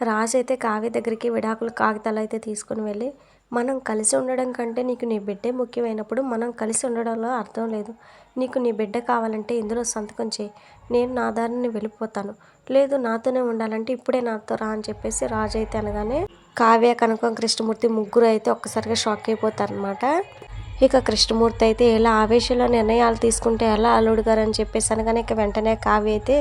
రాజు అయితే కావ్య దగ్గరికి విడాకులు కాగితాలు అయితే తీసుకుని వెళ్ళి మనం కలిసి ఉండడం కంటే నీకు నీ బిడ్డే ముఖ్యమైనప్పుడు మనం కలిసి ఉండడంలో అర్థం లేదు. నీకు నీ బిడ్డ కావాలంటే ఇందులో సంతకం చేయి. నేను నా దారిని వెళ్ళిపోతాను. లేదు నాతోనే ఉండాలంటే ఇప్పుడే నాతో రా అని చెప్పేసి రాజు అయితే అనగానే కావ్య కనకం కృష్ణమూర్తి ముగ్గురు అయితే ఒక్కసారిగా షాక్ అయిపోతారనమాట ఇక కృష్ణమూర్తి అయితే ఎలా ఆవేశంలో నిర్ణయాలు తీసుకుంటే ఎలా అల్లుడు గారు అని చెప్పేసి అనగానే ఇక వెంటనే కావ్య అయితే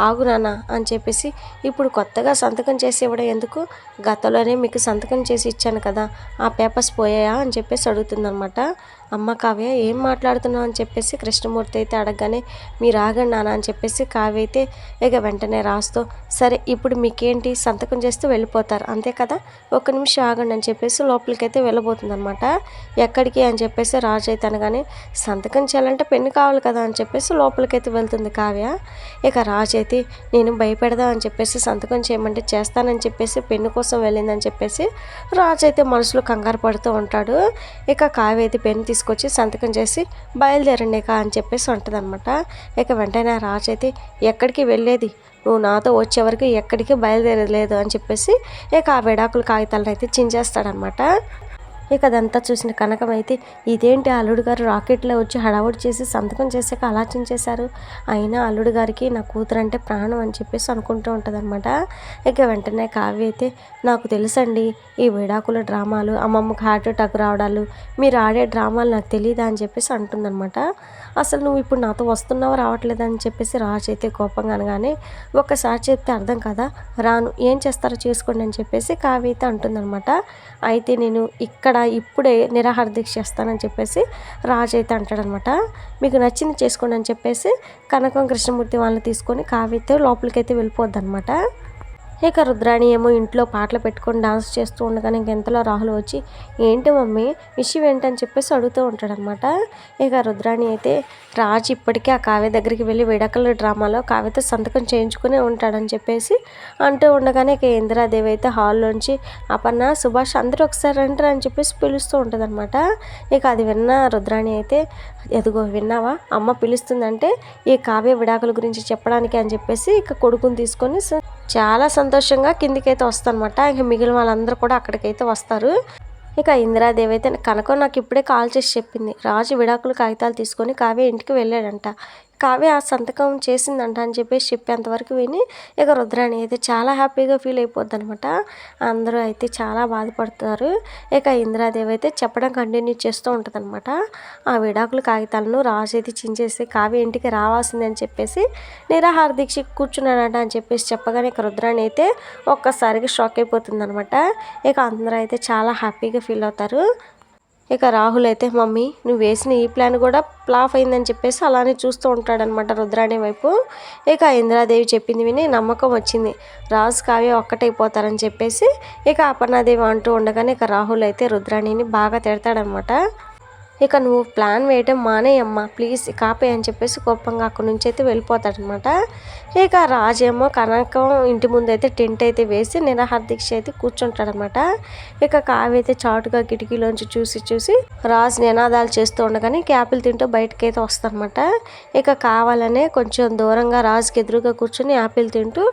ఆగు నాన్న అని చెప్పేసి ఇప్పుడు కొత్తగా సంతకం చేసి ఇవ్వడం ఎందుకు? గతంలోనే మీకు సంతకం చేసి ఇచ్చాను కదా ఆ పేపర్స్ పోయాయా? అని చెప్పేసి అడుగుతుందనమాట అమ్మ కావ్య ఏం మాట్లాడుతున్నావు అని చెప్పేసి కృష్ణమూర్తి అయితే అడగగానే మీరు ఆగండి నాన్న అని చెప్పేసి కావ్య అయితే ఇక వెంటనే రాస్తూ సరే ఇప్పుడు మీకేంటి? సంతకం చేస్తూ వెళ్ళిపోతారు. అంతే కదా? ఒక్క నిమిషం ఆగండి అని చెప్పేసి లోపలికి అయితే వెళ్ళబోతుంది అనమాట ఎక్కడికి? అని చెప్పేసి రాజు అయితే అనగానే సంతకం చేయాలంటే పెన్ను కావాలి కదా అని చెప్పేసి లోపలికైతే వెళ్తుంది కావ్య. ఇక రాజు అయితే నేను భయపెడదా అని చెప్పేసి సంతకం చేయమంటే చేస్తానని చెప్పేసి పెన్ను కోసం వెళ్ళిందని చెప్పేసి రాజు అయితే మనసులో కంగారు పడుతూ ఉంటాడు. ఇక కావ్య అయితే పెన్ను తీసుకొచ్చి సంతకం చేసి బయలుదేరండి ఇక అని చెప్పేసి ఉంటుందన్నమాట. ఇక వెంటనే రాజు అయితే ఎక్కడికి వెళ్ళేది? నువ్వు నాతో వచ్చే వరకు ఎక్కడికి బయలుదేరలేదు అని చెప్పేసి ఇక ఆ విడాకుల కాగితాలను అయితే చించేస్తాడనమాట ఇక అదంతా చూసిన కనకం అయితే ఇదేంటి అల్లుడు గారు రాకెట్లో వచ్చి హడావుడి చేసి సంతకం చేసాక ఆలోచించేశారు అయినా అల్లుడు గారికి నా కూతురు అంటే ప్రాణం అని చెప్పేసి అనుకుంటూ ఉంటుందన్నమాట. ఇక వెంటనే కావ్య అయితే నాకు తెలుసండి ఈ విడాకుల డ్రామాలు అమ్మమ్మకి హార్ట్ అటాక్ రావడాలు మీరు ఆడే డ్రామాలు నాకు తెలియదా అని చెప్పేసి అంటుందన్నమాట. అసలు నువ్వు ఇప్పుడు నాతో వస్తున్నావు రావట్లేదు అని చెప్పేసి రాజు అయితే కోపంగా అనగానే ఒక్కసారి చెప్తే అర్థం కదా? రాను ఏం చేస్తారో చేసుకోండి అని చెప్పేసి కావ్య అయితే అంటుందన్నమాట. అయితే నేను ఇక్కడ ఇప్పుడే నిరాహార దీక్ష చేస్తానని చెప్పేసి రాజు అయితే అంటాడనమాట. మీకు నచ్చింది చేసుకోండి అని చెప్పేసి కనకం కృష్ణమూర్తి వాళ్ళని తీసుకొని కావ్యతో లోపలికైతే వెళ్ళిపోద్ది అనమాట ఇక రుద్రాణి ఏమో ఇంట్లో పాటలు పెట్టుకొని డాన్స్ చేస్తూ ఉండగానే ఇంకెంతలో రాహుల్ వచ్చి ఏంటి మమ్మీ విషయం ఏంటని చెప్పేసి అడుగుతూ ఉంటాడనమాట. ఇక రుద్రాణి అయితే రాజు ఇప్పటికే ఆ కావ్య దగ్గరికి వెళ్ళి విడకల డ్రామాలో కావ్యతో సంతకం చేయించుకునే ఉంటాడని చెప్పేసి అంటూ ఉండగానే ఇక ఇందిరాదేవి అయితే హాల్లోంచి అపర్ణ సుభాష్ అందరూ ఒకసారి రండి అని చెప్పేసి పిలుస్తూ ఉంటుందన్నమాట ఇక అది విన్న రుద్రాణి అయితే ఎదుగో విన్నావా? అమ్మ పిలుస్తుందంటే ఈ కావ్య విడాకుల గురించి చెప్పడానికి అని చెప్పేసి ఇక కొడుకుని తీసుకొని చాలా సంతోషంగా కిందికైతే వస్తానమాట. ఇంకా మిగిలిన వాళ్ళందరూ కూడా అక్కడికైతే వస్తారు. ఇక ఇందిరాదేవి అయితే కనుక నాకు ఇప్పుడే కాల్ చేసి చెప్పింది. రాజు విడాకులు కాగితాలు తీసుకొని కావ్య ఇంటికి వెళ్ళాడంట. కావ్య ఆ సంతకం చేసిందంట అని చెప్పేసి చెప్పేంతవరకు విని ఇక రుద్రాణి అయితే చాలా హ్యాపీగా ఫీల్ అయిపోద్ది అనమాట అందరూ అయితే చాలా బాధపడుతారు. ఇక ఇందిరాదేవి అయితే చెప్పడం కంటిన్యూ చేస్తూ ఉంటుంది అనమాట ఆ విడాకుల కాగితాలను రాజు అయితే చించేసి కావ్య ఇంటికి రావాల్సిందని చెప్పేసి నిరాహార దీక్ష కూర్చున్నాడట అని చెప్పేసి చెప్పగానే ఇక రుద్రాణి అయితే ఒక్కసారిగా షాక్ అయిపోతుంది అనమాట ఇక అందరూ అయితే చాలా హ్యాపీగా ఫీల్ అవుతారు. ఇక రాహుల్ అయితే మమ్మీ నువ్వు వేసిన ఈ ప్లాన్ కూడా ఫ్లాప్ అయిందని చెప్పేసి అలానే చూస్తూ ఉంటాడనమాట రుద్రాణి వైపు. ఇక ఇందిరాదేవి చెప్పింది విని నమ్మకం వచ్చింది. రాజు కావ్య ఒక్కటైపోతారని చెప్పేసి ఇక అపర్ణాదేవి అంటూ ఉండగానే ఇక రాహుల్ అయితే రుద్రాణిని బాగా తిడతాడనమాట ఇక నువ్వు ప్లాన్ వేయడం మానేయమ్మా. ప్లీజ్ కాపే అని చెప్పేసి కోపంగా అక్కడి నుంచి అయితే వెళ్ళిపోతాడనమాట. ఇక రాజేమో కనకం ఇంటి ముందు అయితే టెంట్ అయితే వేసి నిరాహార దీక్ష అయితే కూర్చుంటాడనమాట. ఇక కావి అయితే చాటుగా కిటికీలోంచి చూసి చూసి రాజు నినాదాలు చేస్తూ ఉండగానే క్యాపిల్ తింటూ బయటకి అయితే వస్తారనమాట ఇక కావాలనే కొంచెం దూరంగా రాజుకి ఎదురుగా కూర్చొని యాపిల్ తింటూ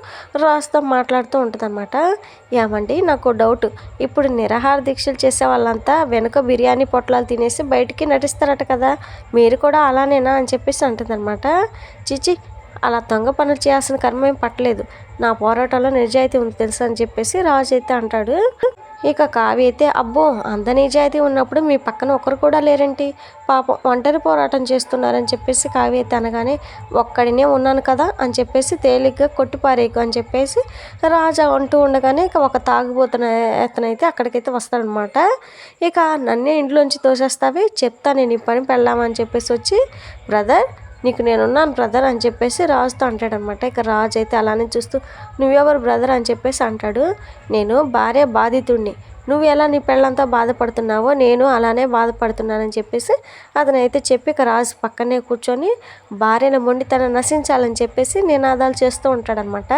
రాజుతో మాట్లాడుతూ ఉంటుందన్నమాట. ఏమండి నాకు డౌట్. ఇప్పుడు నిరాహార దీక్షలు చేసే వాళ్ళంతా వెనుక బిర్యానీ పొట్లాలు తినేసి బయటకి బయటికి నటిస్తారట కదా మీరు కూడా అలానేనా అని చెప్పేసి అంటుందన్నమాట. చిచి అలా దొంగ పనులు చేయాల్సిన కర్మ ఏం పట్టలేదు. నా పోరాటంలో నిజాయితీ ఉంది తెలుసు అని చెప్పేసి రాజు అయితే అంటాడు. ఇక కావ్య అయితే అబ్బో అంత నిజాయితీ ఉన్నప్పుడు మీ పక్కన ఒకరు కూడా లేరేంటి? పాపం ఒంటరి పోరాటం చేస్తున్నారని చెప్పేసి కావ్య అయితే అనగానే ఒక్కడినే ఉన్నాను కదా అని చెప్పేసి తేలిగ్గా కొట్టిపారేకు అని చెప్పేసి రాజా అంటూ ఉండగానే ఇక ఒక తాగుబోతున్న అతనైతే అక్కడికైతే వస్తాడనమాట. ఇక నన్నే ఇంట్లోంచి తోసేస్తావే చెప్తా నేను ఈ పని పెళ్ళామని చెప్పేసి వచ్చి బ్రదర్ నీకు నేనున్నాను బ్రదర్ అని చెప్పేసి రాజుతో అంటాడనమాట. ఇక రాజు అయితే అలానే చూస్తూ నువ్వెవరు బ్రదర్ అని చెప్పేసి అంటాడు. నేను భార్య బాధితుడిని నువ్వు ఎలా నీ పెళ్ళంతా బాధపడుతున్నావో నేను అలానే బాధపడుతున్నానని చెప్పేసి అతనైతే చెప్పి ఇక రాజు పక్కనే కూర్చొని భార్యను మొండితనం నశించాలని చెప్పేసి నినాదాలు చేస్తూ ఉంటాడనమాట.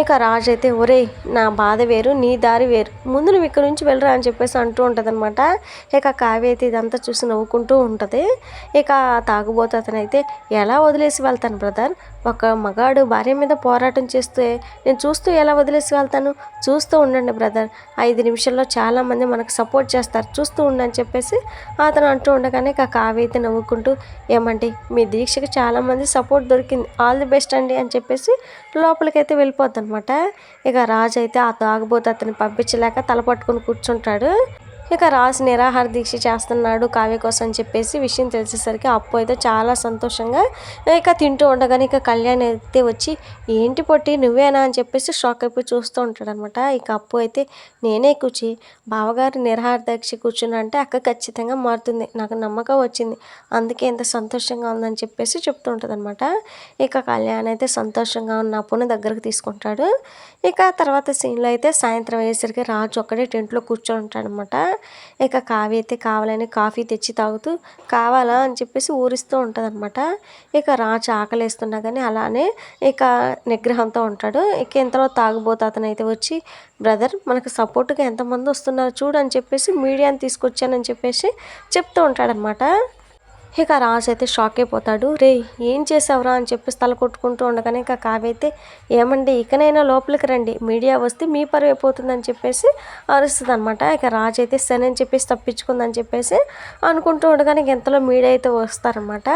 ఇక రాజు అయితే ఒరేయ్ నా బాధ వేరు నీ దారి వేరు. ముందు నువ్వు ఇక్కడ నుంచి వెళ్ళరా అని చెప్పేసి అంటూ ఉంటుంది అనమాట ఇక కావ్య అయితే ఇదంతా చూసి నవ్వుకుంటూ ఉంటుంది. ఇక తాగుబోతు అతనైతే ఎలా వదిలేసి వెళ్తాను బ్రదర్? ఒక మగాడు భార్య మీద పోరాటం చేస్తే నేను చూస్తూ ఎలా వదిలేసి వెళ్తాను? చూస్తూ ఉండండి బ్రదర్. ఐదు నిమిషాల్లో చాలామంది మనకు సపోర్ట్ చేస్తారు. చూస్తూ ఉండని చెప్పేసి అతను అంటూ ఉండగానే ఇక కావ్య అయితే నవ్వుకుంటూ ఏమండి మీ దీక్షకి చాలామంది సపోర్ట్ దొరికింది. ఆల్ ది బెస్ట్ అండి అని చెప్పేసి లోపలికైతే వెళ్ళిపోతాను. అనమాట ఇక రాజు అయితే ఆ తాగుబోతు అతన్ని పంపించలేక తల పట్టుకొని కూర్చుంటాడు. ఇక రాజు నిరాహార దీక్ష చేస్తున్నాడు కావ్య కోసం అని చెప్పేసి విషయం తెలిసేసరికి అప్పు అయితే చాలా సంతోషంగా ఇక తింటూ ఉండగానే ఇక కళ్యాణ్ అయితే వచ్చి ఏంటి పొట్టి నువ్వేనా? అని చెప్పేసి షాక్ అయిపోయి చూస్తూ ఉంటాడనమాట. ఇక అప్పు అయితే నేనే కూర్చి బావగారు నిరాహార దీక్ష కూర్చున్నా అంటే అక్క ఖచ్చితంగా మారుతుంది నాకు నమ్మకం వచ్చింది అందుకే ఇంత సంతోషంగా ఉందని చెప్పేసి చెప్తూ ఉంటుందన్నమాట ఇక కళ్యాణ్ అయితే సంతోషంగా ఉన్న అప్పుని దగ్గరకు తీసుకుంటాడు. ఇక తర్వాత సీన్లో అయితే సాయంత్రం అయ్యేసరికి రాజు ఒక్కడే టెంట్లో కూర్చొని ఉంటాడనమాట. ఇక కావ్య అయితే కావాలని కాఫీ తెచ్చి తాగుతూ కావాలా అని చెప్పేసి ఊరిస్తూ ఉంటుంది అనమాట ఇక రాజు ఆకలేస్తున్నా కానీ అలానే ఇక నిగ్రహంతో ఉంటాడు. ఇక ఇంతలో తాగుబోతు అతను అయితే వచ్చి బ్రదర్ మనకు సపోర్ట్గా ఎంతమంది వస్తున్నారు చూడు అని చెప్పేసి మీడియాని తీసుకొచ్చానని చెప్పేసి చెప్తూ ఉంటాడనమాట ఇక రాజు అయితే షాక్ అయిపోతాడు. రే ఏం చేసావురా? అని చెప్పి తల కొట్టుకుంటూ ఉండగానే ఇక కావ్య అయితే ఏమండి ఇకనైనా లోపలికి రండి. మీడియా వస్తే మీ పరువు అయిపోతుందని చెప్పేసి అరుస్తుంది అనమాట ఇక రాజు అయితే సరే అని చెప్పేసి తప్పించుకుందని చెప్పేసి అనుకుంటూ ఉండగానే ఇంతలో ఎంతలో మీడియా అయితే వస్తారనమాట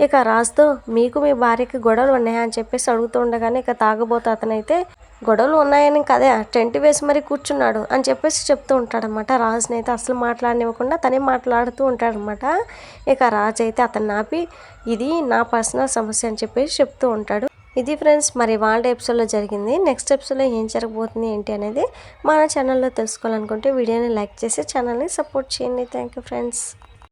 ఇక రాజుతో మీకు మీ భార్యకి గొడవలు ఉన్నాయా? అని చెప్పేసి అడుగుతూ ఉండగానే ఇక తాగబోతు అతనైతే గొడవలు ఉన్నాయని కదే టెంట్ వేసి మరీ కూర్చున్నాడు అని చెప్పేసి చెప్తూ ఉంటాడనమాట. రాజుని అయితే అసలు మాట్లాడనివ్వకుండా తనే మాట్లాడుతూ ఉంటాడనమాట. ఇక రాజు అయితే అతన్ని ఆపి ఇది నా పర్సనల్ సమస్య అని చెప్పేసి చెప్తూ ఉంటాడు. ఇది ఫ్రెండ్స్ మరి వాళ్ళ ఎపిసోడ్లో జరిగింది. నెక్స్ట్ ఎపిసోడ్లో ఏం జరగబోతుంది ఏంటి అనేది మన ఛానల్లో తెలుసుకోవాలనుకుంటే వీడియోని లైక్ చేసి ఛానల్ని సపోర్ట్ చేయండి. Thank you friends